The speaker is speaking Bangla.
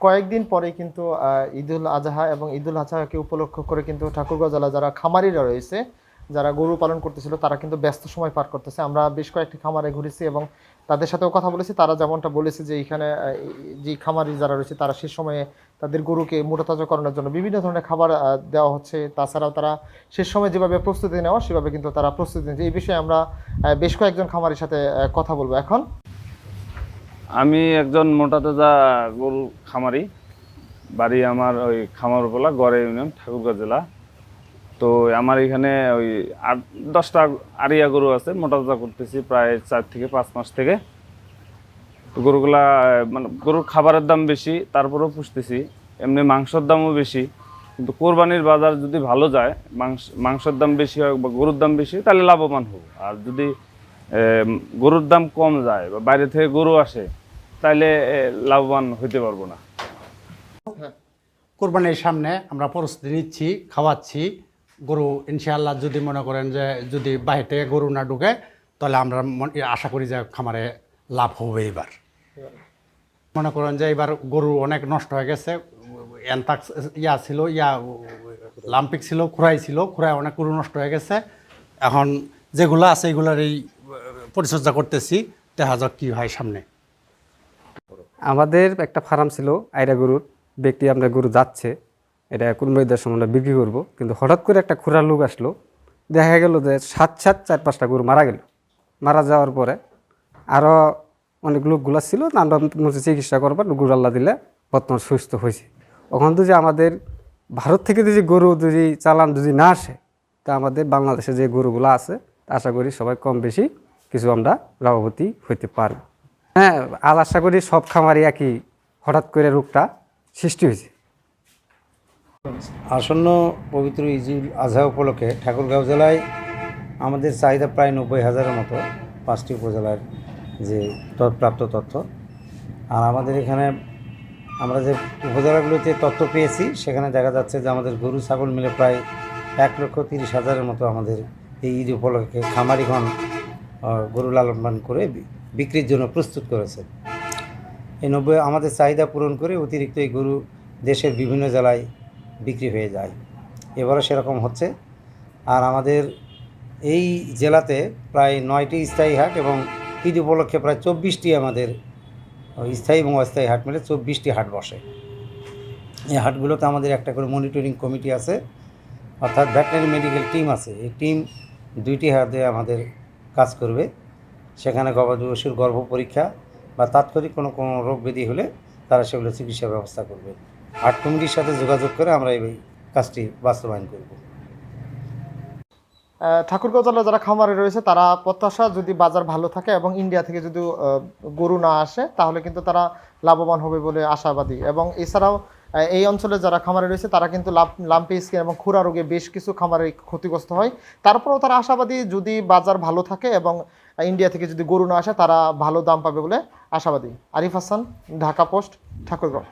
কয়েকদিন পরে কিন্তু ঈদুল আজহা এবং ঈদুল আজহাকে উপলক্ষ করে কিন্তু ঠাকুরগাঁও জেলা যারা খামারিরা রয়েছে, যারা গরু পালন করতেছিল, তারা কিন্তু ব্যস্ত সময় পার করতেছে। আমরা বেশ কয়েকটি খামারে ঘুরেছি এবং তাদের সাথেও কথা বলেছি। তারা যেমনটা বলেছে যে এখানে যে খামারি যারা রয়েছে, তারা সে সময়ে তাদের গরুকে মোটাতাজাকরণের জন্য বিভিন্ন ধরনের খাবার দেওয়া হচ্ছে। তাছাড়াও তারা সে সময় যেভাবে প্রস্তুতি নেওয়া, সেভাবে কিন্তু তারা প্রস্তুতি নিচ্ছে। এই বিষয়ে আমরা বেশ কয়েকজন খামারের সাথে কথা বলব এখন। আমি একজন মোটা তাজা গরু খামারি। বাড়ি আমার ওই খামারপালা গড়ে ইউনিয়ন, ঠাকুরগাঁও জেলা। তো আমার এখানে ওই আট, দশটা আড়িয়া গরু আছে, মোটা তাজা করতেছি প্রায় চার থেকে পাঁচ মাস থেকে। তো গরুগুলা মানে গরুর খাবারের দাম বেশি, তারপরেও পুষতেছি। এমনি মাংসের দামও বেশি। কিন্তু কোরবানির বাজার যদি ভালো যায়, মাংস, মাংসের দাম বেশি হয় বা গরুর দাম বেশি, তাহলে লাভবান হব। আর যদি গরুর দাম কম যায় বা বাইরে থেকে গরু আসে তাহলে লাভবান হইতে পারব না। কোরবানির সামনে আমরা প্রস্তুতি নিচ্ছি, খাওয়াচ্ছি। গরু, ইনশাআল্লাহ যদি মনে করেন যে, যদি বাইরে থেকে গরু না ঢুকে, তাহলে আমরা আশা করি যে খামারে লাভ হবে এবার। মনে করেন যে, এবার গরু অনেক নষ্ট হয়ে গেছে। অ্যান্থাক্স ইয়া ছিল, ইয়া, লাম্পিক ছিল খুরাই ছিল খুরাই অনেক গরু নষ্ট হয়ে গেছে। এখন যেগুলো আছে এগুলোর এই পরিচর্যা করতেছি। দেখা যাক কী হয় সামনে। আমাদের একটা ফার্ম ছিল আইরা গরুর। ব্যক্তি আমরা গরু যাচ্ছে। এটা কুরবানিদের সময় আমরা বিক্রি করব। কিন্তু হঠাৎ করে একটা খুরা লোক আসলো। দেখা গেল যে সাত সাত, চার, পাঁচটা গরু মারা গেল। মারা যাওয়ার পরে আরও অনেক লোকগুলা ছিল। তা আমরা বলছি চিকিৎসা করবার গরু আল্লাহ দিলে বর্তমান সুস্থ হয়েছে। ওখান যদি আমাদের ভারত থেকে যদি গরু যদি চালান যদি না আসে, তা আমাদের বাংলাদেশে যে গরুগুলো আছে, আশা করি সবাই কম বেশি কিছু আমরা লাভবতী হইতে পারব। হ্যাঁ আর আশা করি সব খামারই একই হঠাৎ করে রোগটা সৃষ্টি হয়েছে। আসন্ন পবিত্র ইজুল আজহা উপলক্ষে ঠাকুরগাঁও জেলায় আমাদের চাহিদা প্রায় নব্বই হাজারের মতো পাঁচটি উপজেলার যে প্রাপ্ত তথ্য। আর আমাদের এখানে আমরা যে উপজেলাগুলোতে তথ্য পেয়েছি সেখানে দেখা যাচ্ছে যে আমাদের গরু ছাগল মিলে প্রায় এক লক্ষ তিরিশ হাজারের মতো আমাদের এই ঈদ উপলক্ষে আহ, গরু লালন পালন করে বিক্রির জন্য প্রস্তুত করেছে এই নব্বই আমাদের চাহিদা পূরণ করে অতিরিক্ত এই গরু দেশের বিভিন্ন জেলায় বিক্রি হয়ে যায়। এবারও সেরকম হচ্ছে। আর আমাদের এই জেলাতে প্রায় নয়টি স্থায়ী হাট এবং ঈদ উপলক্ষে প্রায় চব্বিশটি আমাদের স্থায়ী এবং অস্থায়ী হাট মিলে চব্বিশটি হাট বসে। এই হাটগুলোতে আমাদের একটা করে মনিটরিং কমিটি আছে, অর্থাৎ ভেটেনারি মেডিকেল টিম আছে। এই টিম দুইটি হাতে আমাদের কাজ করবে সেখানে গবাদি পশুর গর্ভ পরীক্ষা বা তাৎক্ষণিক কোনো কোনো রোগ ব্যাধি হলে তারা সেগুলো চিকিৎসা ব্যবস্থা করবে। আর্ট কমিটির সাথে যোগাযোগ করে আমরা এই কাজটি বাস্তবায়ন করব। আহ, ঠাকুরগাঁও জেলার যারা খামারে রয়েছে তারা প্রত্যাশা যদি বাজার ভালো থাকে এবং ইন্ডিয়া থেকে যদি গরু না আসে তাহলে কিন্তু তারা লাভবান হবে বলে আশাবাদী। এবং এছাড়াও এই অঞ্চলে যারা খামারে রয়েছে, তারা কিন্তু লাম্পি স্কিন এবং খুরা রোগে বেশ কিছু খামারে ক্ষতিগ্রস্ত হয়। তারপরেও তারা আশাবাদী যদি বাজার ভালো থাকে এবং ইন্ডিয়া থেকে যদি গরু না আসে, তারা ভালো দাম পাবে বলে আশাবাদী। আরিফ হাসান, ঢাকা পোস্ট, ঠাকুরগাঁও।